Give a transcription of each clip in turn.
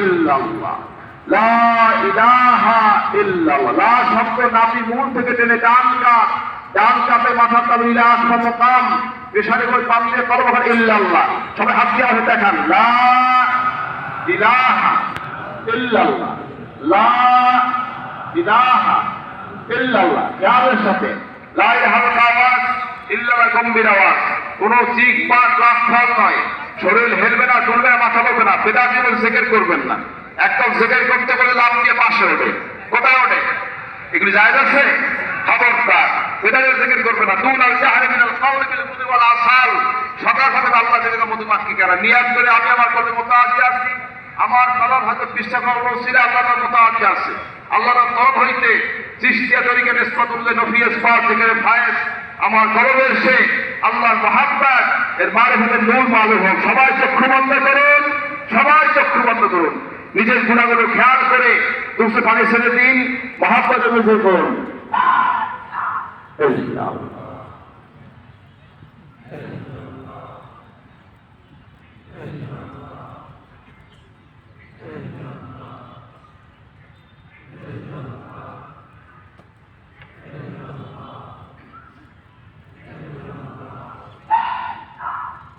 ইল্লাল্লাহ। লা ইলাহা ইল্লাল্লাহ। কোন নয়। শরীর হেলবে না চলবে না, মাথা বলবে না। জীবন জেকের করবেন না। একদম জেকের করতে বলে লাভ দিয়ে পাশে ওঠে। কোথায় ওঠে? এগুলি জায়গা আছে? খবরদার। পেটারের জেকের করবে না। দুন আল জাহারে মিনাল কাউলি বিল মুদি ওয়াল আসাল। সকাল সকাল আল্লাহ জেগে মধুমাক্ষী কেন নিয়াত করে। আমি আমার কলে মোতাহাজি আছি। আমার কলম হয়তো পৃষ্ঠা কলম ছিল, আল্লাহর মোতাহাজি আছে। আল্লাহর তরফ হইতে সৃষ্টিয়া তরিকে নিসবতুল্লাহ নফি ইসফাত থেকে ফায়েজ। আমার কলমের সে এর মার হতে মূল মালুম হোক সবাই চক্ষু করুন, সবাই চক্ষু করুন। নিজের গুণাগুলো খেয়াল করে দুশো পানি ছেড়ে দিন, মহাব্বাত অনুভব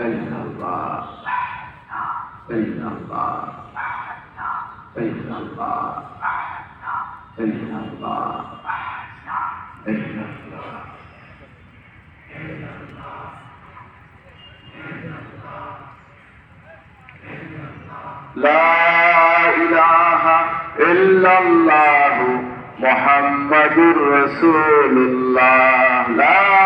إن الله إن الله إن الله إن الله إن الله لا إله إلا الله محمد رسول الله. لا